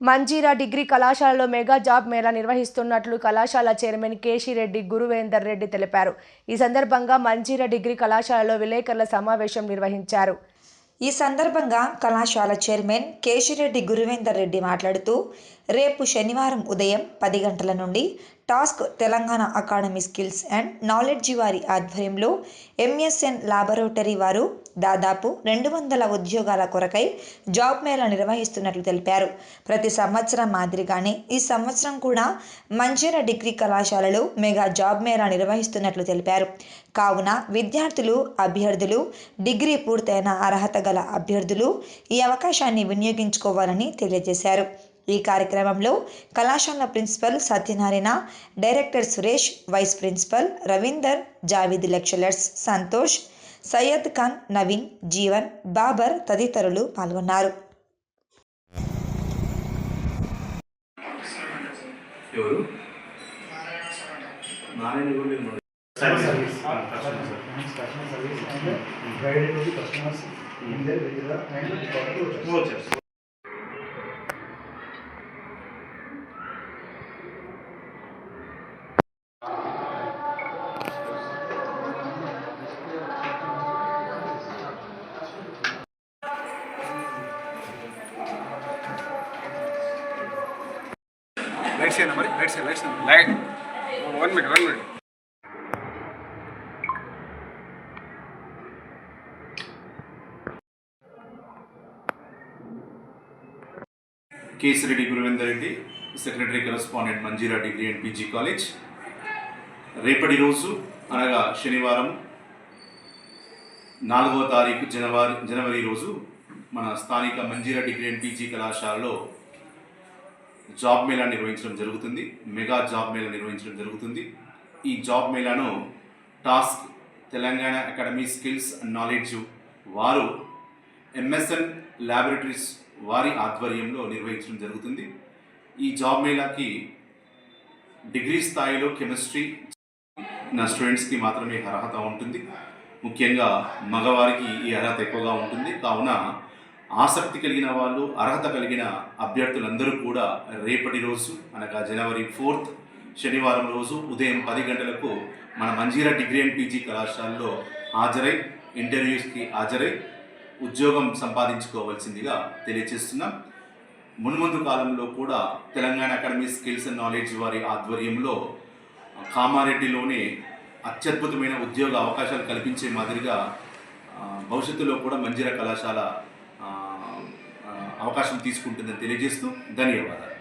Manjira degree కళాశాలలో mega job Mela నిర్వహిస్తున్నట్లు కళాశాల చైర్మన్ కేశిరెడ్డి గురువేందర్ రెడ్డి తెలిపారు. ఈ సందర్భంగా మంజీరా డిగ్రీ కళాశాలలో విలేకరుల సమావేశం నిర్వహించారు. ఈ సందర్భంగా కళాశాల చైర్మన్ కేశిరెడ్డి గురువేందర్ రెడ్డి మాట్లాడుతూ రేపు శనివారం ఉదయం పది గంటల నుండి task Telangana academy skills and knowledge వారి ఆధ్వర్యంలో ఎంఎస్ఎన్ లాబొరేటరీ వారు దాదాపు రెండు వందల ఉద్యోగాల కొరకై జాబ్ మేళా నిర్వహిస్తున్నట్లు తెలిపారు. ప్రతి సంవత్సరం మాదిరిగానే ఈ సంవత్సరం కూడా మంచిర డిగ్రీ కళాశాలలో మెగా జాబ్ మేళా నిర్వహిస్తున్నట్లు తెలిపారు. కావున విద్యార్థులు అభ్యర్థులు డిగ్రీ పూర్తయిన అర్హత గల అభ్యర్థులు ఈ అవకాశాన్ని వినియోగించుకోవాలని తెలియజేశారు. ఈ కార్యక్రమంలో కళాశాల principal Satyanarayana director Suresh vice principal Ravinder Javeed lecturers Santosh Syed Khan Naveen Jeevan Babar తదితరులు పాల్గొన్నారు. ఎవరు? నారాయణ గురు లైట్ చేయండి మరి లైట్ చేయండి light light. One minute one minute. Kesireddy Guruvender Reddy secretary correspondent Manjira degree and PG college. రేపటి రోజు అనగా శనివారం నాలుగవ తారీఖు జనవరి జనవరి రోజు మన స్థానిక మంజీరా డిగ్రీ అండ్ పీజీ కళాశాలలో జాబ్ మేళా నిర్వహించడం జరుగుతుంది మెగా జాబ్ మేళా నిర్వహించడం జరుగుతుంది. ఈ job మేళాను task Telangana academy skills and knowledge వారు ఎంఎస్ఎన్ ల్యాబొరేటరీస్ వారి ఆధ్వర్యంలో నిర్వహించడం జరుగుతుంది. ఈ జాబ్ మేళాకి డిగ్రీ స్థాయిలో కెమిస్ట్రీ నా స్టూడెంట్స్కి మాత్రమే అర్హత ఉంటుంది. ముఖ్యంగా మగవారికి ఈ అర్హత ఎక్కువగా ఉంటుంది. కావున ఆసక్తి కలిగిన వాళ్ళు అర్హత కలిగిన అభ్యర్థులందరూ కూడా రేపటి రోజు అనగా జనవరి ఫోర్త్ శనివారం రోజు ఉదయం పది గంటలకు మన మంజీరా డిగ్రీ అండ్ పీజీ కళాశాలలో హాజరై ఇంటర్వ్యూస్కి హాజరై ఉద్యోగం సంపాదించుకోవాల్సిందిగా తెలియజేస్తున్నాం. మున్ముందు కాలంలో కూడా Telangana academy skills and knowledge వారి ఆధ్వర్యంలో కామారెడ్డిలోనే అత్యద్భుతమైన ఉద్యోగ అవకాశాలు కల్పించే మాదిరిగా భవిష్యత్తులో కూడా మంజీరా కళాశాల అవకాశం తీసుకుంటుందని తెలియజేస్తూ ధన్యవాదాలు.